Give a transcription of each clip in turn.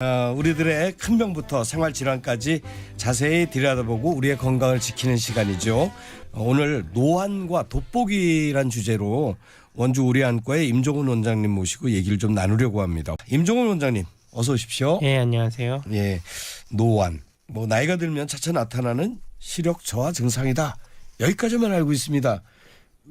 어, 우리들의 큰 병부터 생활 질환까지 자세히 들여다보고 우리의 건강을 지키는 시간이죠. 어, 오늘 노안과 돋보기란 주제로 원주 우리 안과의 임종훈 원장님 모시고 얘기를 좀 나누려고 합니다. 임종훈 원장님 어서 오십시오. 예, 안녕하세요. 예, 노안. 뭐 나이가 들면 차차 나타나는 시력 저하 증상이다. 여기까지만 알고 있습니다.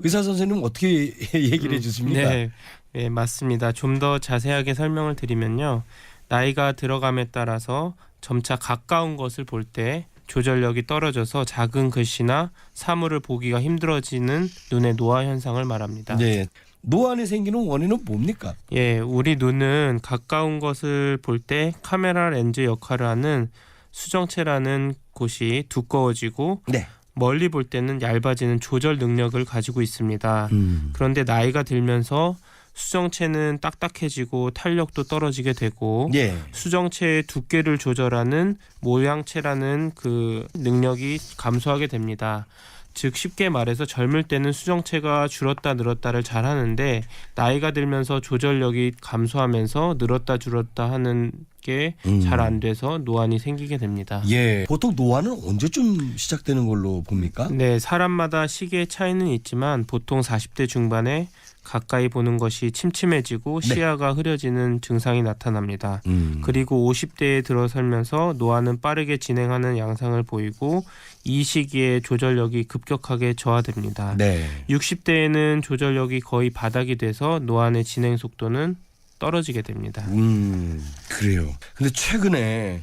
의사 선생님 어떻게 얘기를 해주십니까? 네, 예, 맞습니다. 좀 더 자세하게 설명을 드리면요. 나이가 들어감에 따라서 점차 가까운 것을 볼 때 조절력이 떨어져서 작은 글씨나 사물을 보기가 힘들어지는 눈의 노화 현상을 말합니다. 네. 노안이 생기는 원인은 뭡니까? 예, 우리 눈은 가까운 것을 볼 때 카메라 렌즈 역할을 하는 수정체라는 곳이 두꺼워지고 네. 멀리 볼 때는 얇아지는 조절 능력을 가지고 있습니다. 음. 그런데 나이가 들면서 수정체는 딱딱해지고 탄력도 떨어지게 되고 예. 수정체의 두께를 조절하는 모양체라는 그 능력이 감소하게 됩니다. 즉 쉽게 말해서 젊을 때는 수정체가 줄었다 늘었다를 잘 하는데 나이가 들면서 조절력이 감소하면서 늘었다 줄었다 하는 게잘안 음. 돼서 노안이 생기게 됩니다. 예. 보통 노안은 언제쯤 시작되는 걸로 봅니까? 네, 사람마다 시기의 차이는 있지만 보통 40대 중반에 가까이 보는 것이 침침해지고 네. 시야가 흐려지는 증상이 나타납니다. 음. 그리고 50대에 들어설면서 노화는 빠르게 진행하는 양상을 보이고 이 시기에 조절력이 급격하게 저하됩니다. 네. 60대에는 조절력이 거의 바닥이 돼서 노안의 진행 속도는 떨어지게 됩니다. 음. 그래요. 근데 최근에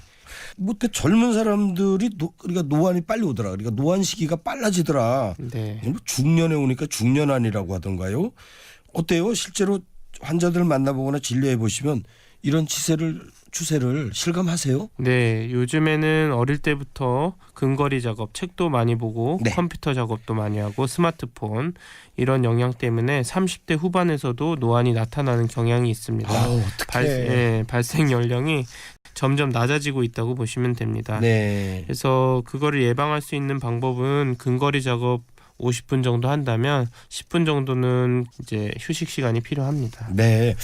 뭐때 젊은 사람들이 노, 그러니까 노안이 빨리 오더라. 그러니까 노안 시기가 빨라지더라. 네. 뭐 중년에 오니까 중년안이라고 하던가요? 어때요? 실제로 환자들 만나보거나 진료해 보시면 이런 추세를 추세를 실감하세요? 네, 요즘에는 어릴 때부터 근거리 작업, 책도 많이 보고 네. 컴퓨터 작업도 많이 하고 스마트폰 이런 영향 때문에 30대 후반에서도 노안이 나타나는 경향이 있습니다. 아우, 발. 예, 발생 연령이 점점 낮아지고 있다고 보시면 됩니다. 네. 그래서 그거를 예방할 수 있는 방법은 근거리 작업 50분 정도 한다면 10분 정도는 이제 휴식 시간이 필요합니다. 네.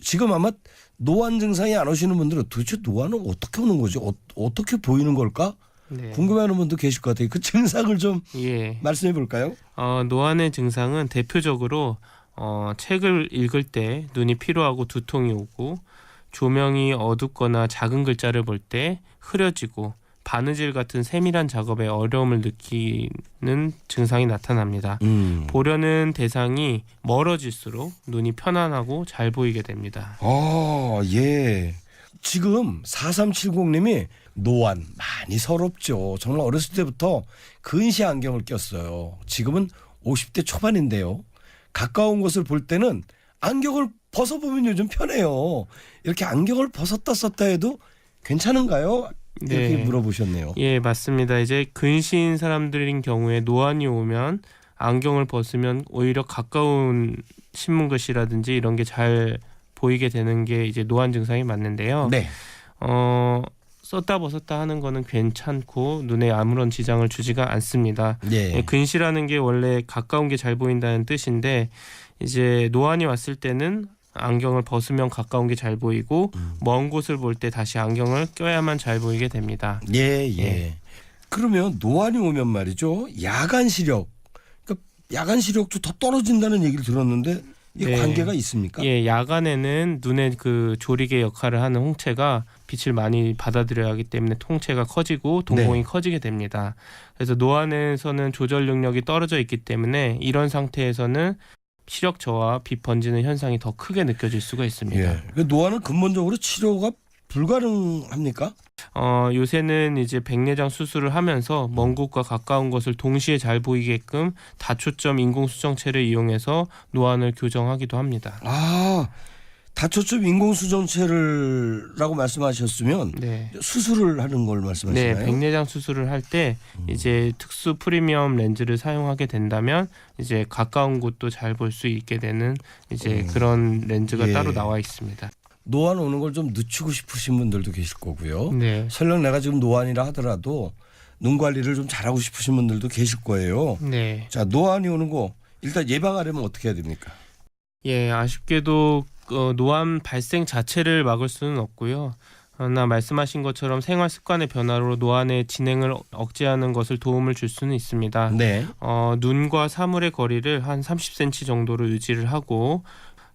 지금 아마 노안 증상이 안 오시는 분들은 도대체 노안은 어떻게 오는 거죠? 어, 어떻게 보이는 걸까? 네. 궁금해하는 분도 계실 것 같아요. 그 증상을 좀 예. 말씀해 볼까요? 어, 노안의 증상은 대표적으로 어, 책을 읽을 때 눈이 피로하고 두통이 오고 조명이 어둡거나 작은 글자를 볼 때 흐려지고 바느질 같은 세밀한 작업에 어려움을 느끼는 증상이 나타납니다. 음. 보려는 대상이 멀어질수록 눈이 편안하고 잘 보이게 됩니다. 아, 예. 지금 4370님이 노안 많이 서럽죠. 정말 어렸을 때부터 근시 안경을 꼈어요. 지금은 50대 초반인데요. 가까운 곳을 볼 때는 안경을 벗어보면 요즘 편해요. 이렇게 안경을 벗었다 썼다 해도 괜찮은가요? 이렇게 네. 물어보셨네요. 예, 맞습니다. 이제 근시인 사람들인 경우에 노안이 오면 안경을 벗으면 오히려 가까운 신문 글씨라든지 이런 게 잘 보이게 되는 게 이제 노안 증상이 맞는데요. 네. 어, 썼다 벗었다 하는 거는 괜찮고 눈에 아무런 지장을 주지가 않습니다. 예. 예, 근시라는 게 원래 가까운 게 잘 보인다는 뜻인데 이제 노안이 왔을 때는 안경을 벗으면 가까운 게 잘 보이고 음. 먼 곳을 볼 때 다시 안경을 껴야만 잘 보이게 됩니다. 예, 예. 예. 그러면 노안이 오면 말이죠. 야간 시력. 그러니까 야간 시력도 더 떨어진다는 얘기를 들었는데 이 네. 관계가 있습니까? 예, 야간에는 눈의 그 조리개 역할을 하는 홍채가 빛을 많이 받아들여야 하기 때문에 통체가 커지고 동공이 네. 커지게 됩니다. 그래서 노안에서는 조절 능력이 떨어져 있기 때문에 이런 상태에서는 시력 저하, 빛 번지는 현상이 더 크게 느껴질 수가 있습니다. 예. 그 노안은 근본적으로 치료가 불가능합니까? 어, 요새는 이제 백내장 수술을 하면서 먼 곳과 가까운 것을 동시에 잘 보이게끔 다초점 인공 수정체를 이용해서 노안을 교정하기도 합니다. 아, 다초점 인공수정체를라고 말씀하셨으면 네. 수술을 하는 걸 네, 말씀하시나요? 백내장 수술을 할때 음. 이제 특수 프리미엄 렌즈를 사용하게 된다면 이제 가까운 곳도 잘 볼 수 있게 되는 이제 음. 그런 렌즈가 예. 따로 나와 있습니다. 노안 오는 걸 좀 늦추고 싶으신 분들도 계실 거고요. 네. 설령 내가 지금 노안이라 하더라도 눈 관리를 좀 잘하고 싶으신 분들도 계실 거예요. 네. 자, 노안이 오는 거 일단 예방하려면 어떻게 해야 됩니까? 예, 아쉽게도 어, 노안 발생 자체를 막을 수는 없고요. 나 말씀하신 것처럼 생활 습관의 변화로 노안의 진행을 억제하는 것을 도움을 줄 수는 있습니다. 네. 어, 눈과 사물의 거리를 한 30cm 정도로 유지를 하고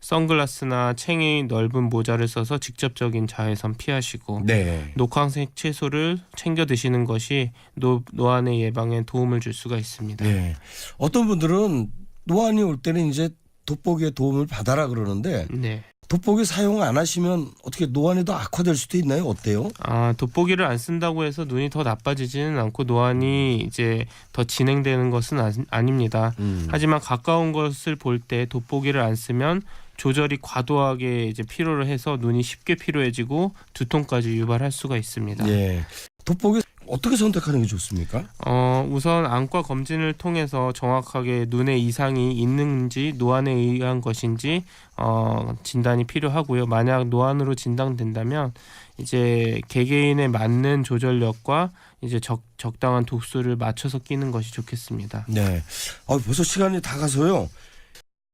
선글라스나 챙이 넓은 모자를 써서 직접적인 자외선 피하시고 네. 녹황색 채소를 챙겨 드시는 것이 노, 노안의 예방에 도움을 줄 수가 있습니다. 네. 어떤 분들은 노안이 올 때는 이제 돋보기의 도움을 받아라 그러는데 네. 돋보기 사용 안 하시면 어떻게 노안이 더 악화될 수도 있나요? 어때요? 아, 돋보기를 안 쓴다고 해서 눈이 더 나빠지지는 않고 노안이 이제 더 진행되는 것은 아, 아닙니다. 음. 하지만 가까운 것을 볼 때 돋보기를 안 쓰면 조절이 과도하게 이제 피로를 해서 눈이 쉽게 피로해지고 두통까지 유발할 수가 있습니다. 예. 돋보기 어떻게 선택하는 게 좋습니까? 어, 우선 안과 검진을 통해서 정확하게 눈에 이상이 있는지 노안에 의한 것인지 어, 진단이 필요하고요. 만약 노안으로 진단된다면 이제 개개인에 맞는 조절력과 이제 적, 적당한 도수를 맞춰서 끼는 것이 좋겠습니다. 네. 아, 벌써 시간이 다 가서요.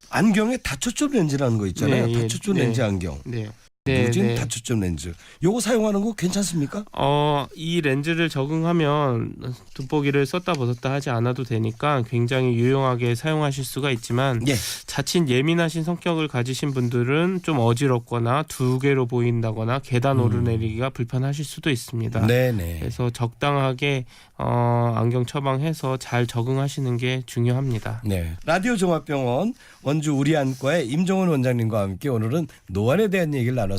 안경에 다초점 렌즈라는 거 있잖아요. 네, 예, 다초점 네. 렌즈 안경. 네. 네, 누진 네. 다초점 렌즈. 요거 사용하는 거 괜찮습니까? 어, 이 렌즈를 적응하면 돋보기를 썼다 벗었다 하지 않아도 되니까 굉장히 유용하게 사용하실 수가 있지만 예. 자칫 예민하신 성격을 가지신 분들은 좀 어지럽거나 두 개로 보인다거나 계단 음. 오르내리기가 불편하실 수도 있습니다. 네, 네. 그래서 적당하게 어, 안경 처방해서 잘 적응하시는 게 중요합니다. 네. 라디오 종합병원 원주 우리안과의 임종원 원장님과 함께 오늘은 노안에 대한 얘기를 나눴